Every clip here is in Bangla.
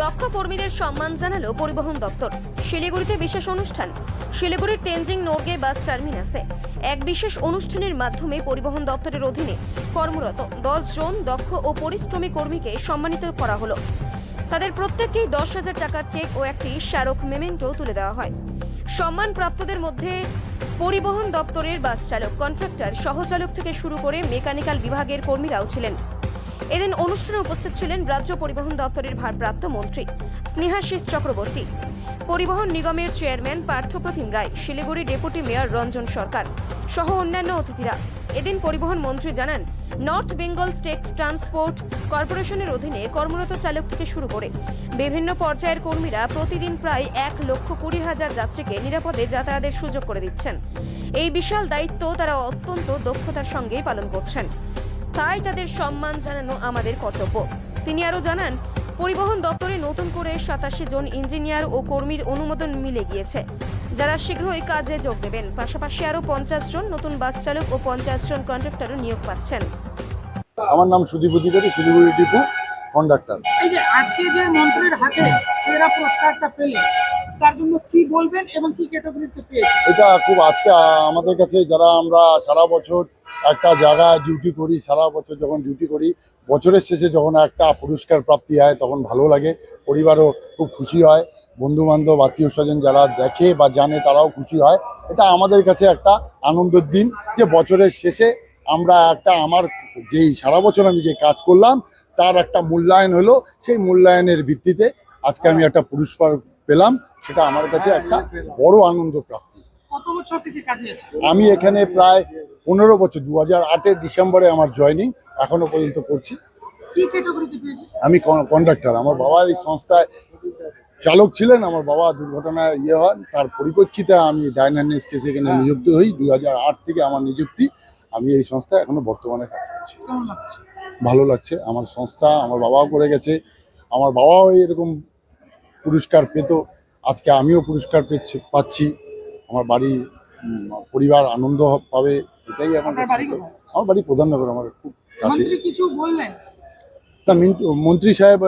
দক্ষ কর্মীদের সম্মান জানালো পরিবহন দপ্তর। শিলিগুড়িতে বিশেষ অনুষ্ঠান। শিলিগুড়ির তেনজিং নোরগে বাস টার্মিনাসে এক বিশেষ অনুষ্ঠানের মাধ্যমে পরিবহন দপ্তরের অধীনে কর্মরত দশ জন দক্ষ ও পরিশ্রমী কর্মীকে সম্মানিত করা হলো। তাদের প্রত্যেককেই দশ হাজার টাকার চেক ও একটি স্মারক মেমেন্টো তুলে দেওয়া হয়। সম্মানপ্রাপ্তদের মধ্যে পরিবহন দপ্তরের বাস চালক, কন্ট্রাক্টর, সহচালক থেকে শুরু করে মেকানিক্যাল বিভাগের কর্মীরাও ছিলেন। এদিন অনুষ্ঠানে উপস্থিত ছিলেন রাজ্য পরিবহন দপ্তরের ভারপ্রাপ্ত মন্ত্রী স্নেহাশিস চক্রবর্তী। পরিবহন নিগমের chairman Parthapratim Roy, Siliguri deputy mayor Ranjan Sarkar সহ অন্যান্য অতিথিরা। এদিন পরিবহন মন্ত্রী জানান, নর্থ বেঙ্গল স্টেট ট্রান্সপোর্ট কর্পোরেশনের অধীনে কর্মরত চালক থেকে শুরু করে বিভিন্ন পর্যায়ের কর্মীরা প্রতিদিন প্রায় এক লক্ষ কুড়ি হাজার যাত্রীকে নিরাপদে যাতায়াতের সুযোগ করে দিচ্ছেন। এই বিশাল দায়িত্ব তারা অত্যন্ত দক্ষতার সঙ্গেই পালন করছেন। তাই তাদের সম্মান জানানো আমাদের কর্তব্য। তিনি আরও জানান পরিবহন দপ্তরে নতুন করে সাতাশি জন ইঞ্জিনিয়ার ও কর্মীর অনুমোদন মিলে গিয়েছে। যারা শীঘ্রই কাজে যোগ দেবেন পাশাপাশি আরও পঞ্চাশ জন নতুন বাস চালক ও পঞ্চাশ জন কন্ডাক্টরও নিয়োগ পাচ্ছেন। আমার নাম সুদীপ অধিকারী শিলিগুড়ি ডিপো কন্ডাক্টর। এই যে আজকে যে মন্ত্রীর হাতে সেরা পুরস্কারটা পেলে তার জন্য বলবেন এবং কি ক্যাটাগরিতে পেয়েছে এটা খুব আজকে আমাদের কাছে যারা আমরা সারা বছর একটা জায়গায় ডিউটি করি, সারা বছর যখন ডিউটি করি, বছরের শেষে যখন একটা পুরস্কার প্রাপ্তি হয়, তখন ভালো লাগে, পরিবারও খুব খুশি হয় বন্ধু বান্ধব আত্মীয় স্বজন যারা দেখে বা জানে তারাও খুশি হয়। এটা আমাদের কাছে একটা আনন্দের দিন যে বছরের শেষে আমরা একটা আমার যেই সারা বছর আমি যে কাজ করলাম, তার একটা মূল্যায়ন হলো, সেই মূল্যায়নের ভিত্তিতে আজকে আমি একটা পুরস্কার পেলাম সেটা আমার কাছে একটা বড় আনন্দ প্রাপ্তি। কত বছর থেকে কাজে আছে আমি এখানে প্রায় পনেরো বছর দু হাজার আটের ডিসেম্বরে আমার জয়নিং এখনও পর্যন্ত করছি। আমি কন্ডাক্টর আমার বাবা এই সংস্থায় চালক ছিলেন আমার বাবা দুর্ঘটনায় ইয়ে হন তার পরিপ্রেক্ষিতে আমি ডাইনানিস কেসে এখানে নিযুক্ত হই। দুই হাজার আট থেকে আমার নিযুক্তি আমি এই সংস্থায় এখনও বর্তমানে কাজ করছি। ভালো লাগছে আমার সংস্থা আমার বাবাও করে গেছে আমার বাবাও এরকম পুরস্কার পেত। আজকে আমিও পুরস্কার পেয়েছি পাচ্ছি। আমার বাড়ি পরিবার আনন্দ পাবে এটাই আমার? আমার বাড়ি প্রধাননগর আমার খুব কাছে। কিছু বললেন? তা মিন্টু মন্ত্রী সাহেব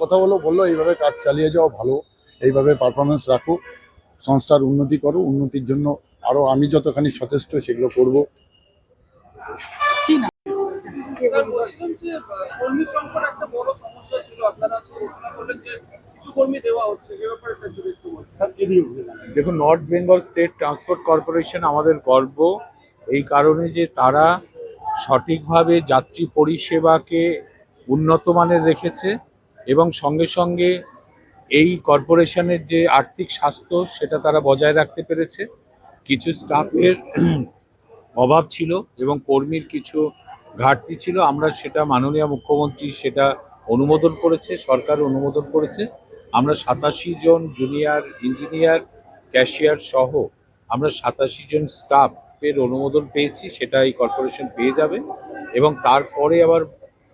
কথা হলো বলল এইভাবে কাজ চালিয়ে যাও ভালো। এইভাবে পারফরমেন্স রাখো সংস্থার উন্নতি করো উন্নতির জন্য আরও আমি যতখানি সচেষ্ট সেগুলো করব। একটা বড় সমস্যা ছিল। আপনারা দেখুন North Bengal State Transport Corporation আমাদের গর্ব। এই কারণে যে তারা সঠিকভাবে যাত্রী পরিষেবাকে উন্নত মানের রেখেছে এবং সঙ্গে সঙ্গে এই কর্পোরেশনের যে আর্থিক স্বাস্থ্য সেটা তারা বজায় রাখতে পেরেছে। কিছু স্টাফের অভাব ছিল এবং কর্মীর কিছু ঘাটতি ছিল। আমরা সেটা মাননীয় মুখ্যমন্ত্রী সেটা অনুমোদন করেছে সরকার অনুমোদন করেছে। আমরা সাতাশি জন জুনিয়র ইঞ্জিনিয়ার ক্যাশিয়ার সহ আমরা সাতাশি জন স্টাফের অনুমোদন পেয়েছি, সেটা এই কর্পোরেশন পেয়ে যাবে। এবং তারপরে আবার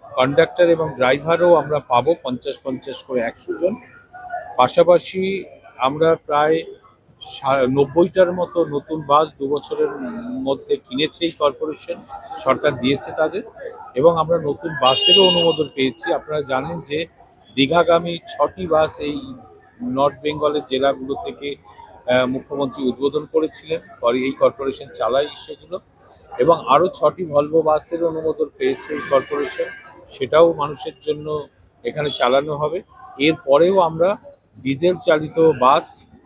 কন্ডাক্টর এবং ড্রাইভারও আমরা পাবো পঞ্চাশ পঞ্চাশ করে একশো জন। পাশাপাশি আমরা প্রায় নব্বইটার মতো নতুন বাস দু বছরের মধ্যে কিনেছে এই কর্পোরেশন সরকার দিয়েছে তাদের। এবং আমরা নতুন বাসেরও অনুমোদন পেয়েছি। আপনারা জানেন যে দীঘাগামী ছটি বাস এই নর্থ বেঙ্গলের জেলাগুলো থেকে মুখ্যমন্ত্রী উদ্বোধন করেছিলেন। পরে এই কর্পোরেশন চালায় সেগুলো এবং আরও ছটি ভলভো বাসের অনুমোদন পেয়েছে এই কর্পোরেশন। সেটাও মানুষের জন্য এখানে চালানো হবে। এরপরেও আমরা ডিজেল চালিত বাস,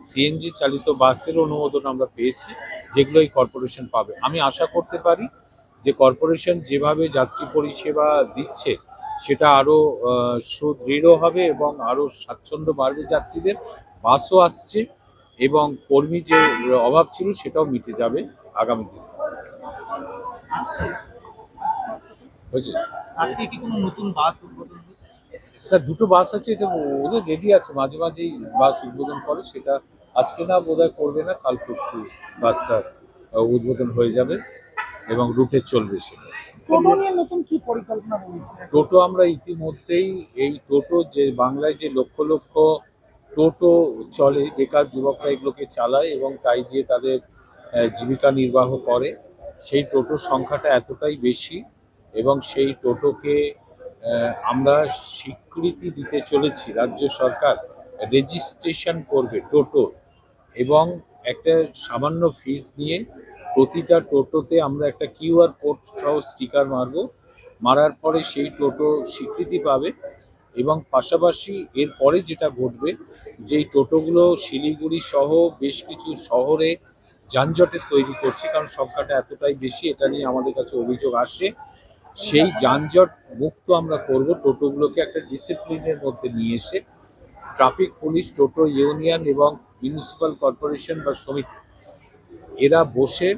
সিএনজি চালিত বাসের অনুমোদন আমরা পেয়েছি, যেগুলো এই কর্পোরেশন পাবে। আমি আশা করতে পারি যে কর্পোরেশন যেভাবে যাত্রী পরিষেবা দিচ্ছে সেটা আরও সুদৃঢ় হবে এবং আরও স্বাচ্ছন্দ্য বাড়বে যাত্রীদের। বাসও আসছে এবং কর্মী যে অভাব ছিল সেটাও মিটে যাবে আগামী দিনে। হয়েছে আজকে কি নতুন বাস উদ্বোধন হয়েছে? না দুটো বাস আছে এটা ওদের রেডি আছে মাঝে মাঝেই বাস উদ্বোধন করে সেটা আজকে না বোধহয় করবে না কাল পরশু বাসটা উদ্বোধন হয়ে যাবে। এবং রুটে চলবে সেটা টোটো নিয়ে নতুন কি পরিকল্পনা রয়েছে? টোটো আমরা ইতিমধ্যেই এই টোটো যে বাংলায় যে লক্ষ লক্ষ টোটো চলে বেকার যুবকরা এগুলোকে চালায় এবং তাই দিয়ে তাদের জীবিকা নির্বাহ করে সেই টোটোর সংখ্যাটা এতটাই বেশি এবং সেই টোটোকে আমরা স্বীকৃতি দিতে চলেছি রাজ্য সরকার রেজিস্ট্রেশন করবে টোটো এবং একটা সামান্য ফিস নিয়ে প্রতিটা টোটোতে আমরা একটা কিউআর কোড সহ স্টিকার মারবো। মারার পরে সেই টোটো স্বীকৃতি পাবে এবং পাশাপাশি এরপরে যেটা ঘটবে, যেই টোটোগুলো শিলিগুড়ি সহ বেশ কিছু শহরে যানজটের তৈরি করছে, কারণ সংখ্যাটা এতটাই বেশি, এটা নিয়ে আমাদের কাছে অভিযোগ আসে। সেই যানজট মুক্ত আমরা করব, টোটোগুলোকে একটা ডিসিপ্লিনের মধ্যে নিয়ে এসে। ট্রাফিক পুলিশ, টোটো ইউনিয়ন এবং মিউনিসিপ্যাল কর্পোরেশন বা সমিতি এরা বসে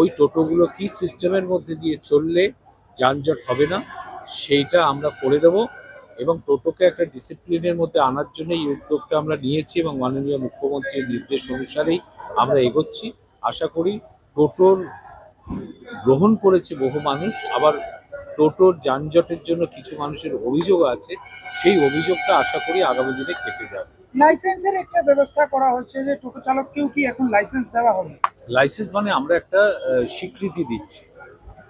ওই টোটোগুলো কি সিস্টেমের মধ্যে দিয়ে চললে যানজট হবে না, সেইটা আমরা করে দেব এবং টোটোকে একটা ডিসিপ্লিনের মধ্যে আনার জন্য এই উদ্যোগটা আমরা নিয়েছি এবং মাননীয় মুখ্যমন্ত্রীর নির্দেশ অনুসারেই আমরা এগোচ্ছি। আশা করি টোটোর গ্রহণ করেছে বহু মানুষ, আবার টোটোর যানজটের জন্য কিছু মানুষের অভিযোগ আছে, সেই অভিযোগটা আশা করি আগামী দিনে কেটে যাবে। লাইসেন্সের একটা ব্যবস্থা করা হচ্ছে যে টোটো চালককেও কি এখন লাইসেন্স দেওয়া হবে? লাইসেন্স মানে আমরা একটা স্বীকৃতি দিচ্ছি।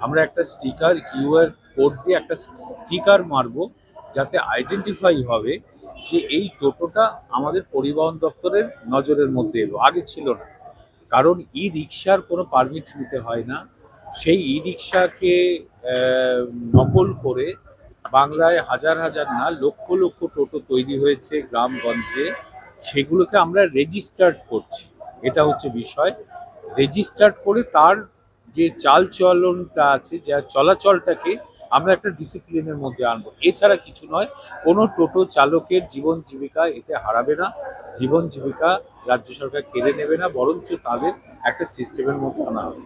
আমরা একটা স্টিকার কিউআর কোড দিয়ে একটা স্টিকার মারবো যাতে আইডেন্টিফাই হবে যে এই টোটোটা আমাদের পরিবহন দপ্তরের নজরের মধ্যে এলো। আগে ছিল না। কারণ ই রিক্সার কোনো পারমিট নিতে হয় না। সেই ই রিক্সাকে নকল করে বাংলায় হাজার হাজার না, লক্ষ লক্ষ টোটো তৈরি হয়েছে গ্রামগঞ্জে। সেগুলোকে আমরা রেজিস্টার্ড করছি। এটা হচ্ছে বিষয়। রেজিস্টার্ড করে তার যে চাল চলনটা আছে, যা চলাচলটাকে আমরা একটা ডিসিপ্লিনের মধ্যে আনব। এছাড়া কিছু নয়, কোনো টোটো চালকের জীবন জীবিকা এতে হারাবে না, জীবন জীবিকা রাজ্য সরকার কেড়ে নেবে না, বরঞ্চ তাদের একটা সিস্টেমের মধ্যে আনা হবে।